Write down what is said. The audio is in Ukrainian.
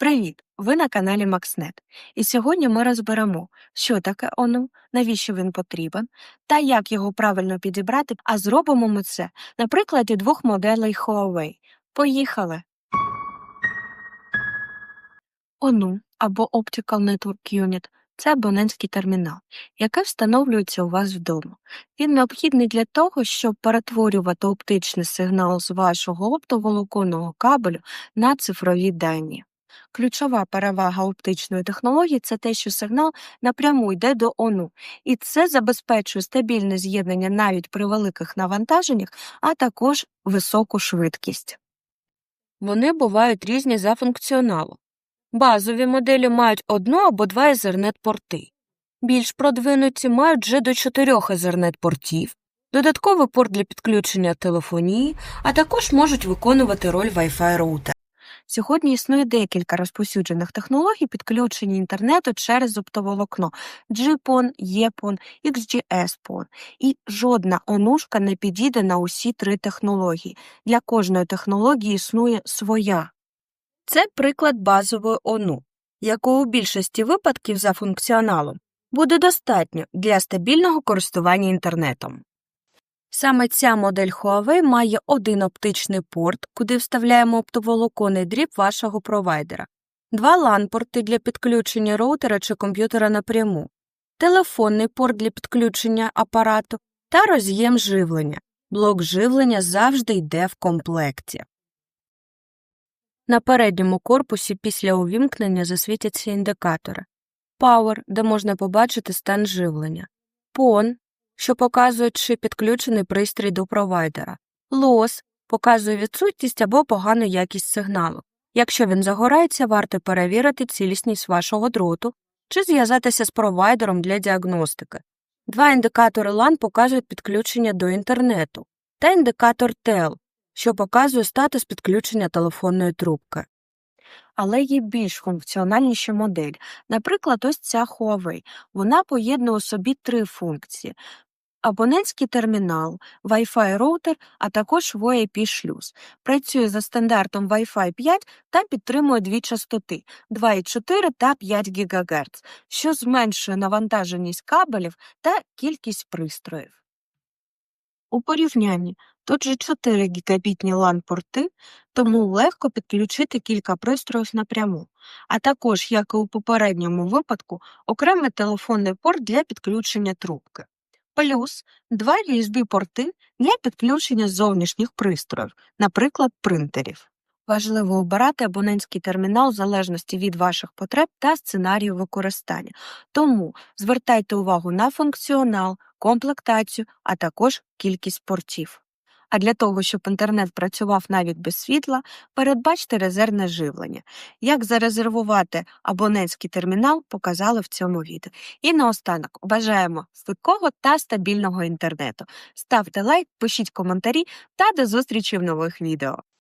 Привіт! Ви на каналі MaxNet. І сьогодні ми розберемо, що таке ONU, навіщо він потрібен, та як його правильно підібрати, а зробимо ми це на прикладі двох моделей Huawei. Поїхали! ONU або Optical Network Unit – це абонентський термінал, який встановлюється у вас вдома. Він необхідний для того, щоб перетворювати оптичний сигнал з вашого оптоволоконного кабелю на цифрові дані. Ключова перевага оптичної технології це те, що сигнал напряму йде до ОНУ, і це забезпечує стабільне з'єднання навіть при великих навантаженнях, а також високу швидкість. Вони бувають різні за функціоналом. Базові моделі мають одну або два Ethernet-порти. Більш продвинуті мають вже до чотирьох Ethernet-портів, додатковий порт для підключення телефонії, а також можуть виконувати роль Wi-Fi роутера. Сьогодні існує декілька розповсюджених технологій підключення інтернету через оптоволокно GPON, EPON, XGS-PON. І жодна онушка не підійде на усі три технології. Для кожної технології існує своя. Це приклад базової ОНУ, якого у більшості випадків за функціоналом буде достатньо для стабільного користування інтернетом. Саме ця модель Huawei має один оптичний порт, куди вставляємо оптоволоконний дріб вашого провайдера, два LAN-порти для підключення роутера чи комп'ютера напряму, телефонний порт для підключення апарату та роз'єм живлення. Блок живлення завжди йде в комплекті. На передньому корпусі після увімкнення засвітяться індикатори Power, де можна побачити стан живлення, PON, що показує, чи підключений пристрій до провайдера, Loss показує відсутність або погану якість сигналу. Якщо він загорається, варто перевірити цілісність вашого дроту чи зв'язатися з провайдером для діагностики. Два індикатори LAN показують підключення до інтернету, та індикатор TEL, що показує статус підключення телефонної трубки. Але є більш функціональніша модель. Наприклад, ось ця Huawei. Вона поєднує у собі три функції: абонентський термінал, Wi-Fi роутер, а також VoIP шлюз. Працює за стандартом Wi-Fi 5 та підтримує дві частоти 2,4 та 5 ГГц, що зменшує навантаженість кабелів та кількість пристроїв. У порівнянні тут же 4 гігабітні LAN-порти, тому легко підключити кілька пристроїв напряму, а також, як і у попередньому випадку, окремий телефонний порт для підключення трубки. Плюс два USB-порти для підключення зовнішніх пристроїв, наприклад, принтерів. Важливо обирати абонентський термінал в залежності від ваших потреб та сценарію використання. Тому звертайте увагу на функціонал, комплектацію, а також кількість портів. А для того, щоб інтернет працював навіть без світла, передбачте резервне живлення. Як зарезервувати абонентський термінал, показали в цьому відео. І наостанок бажаємо швидкого та стабільного інтернету. Ставте лайк, пишіть коментарі та до зустрічі в нових відео.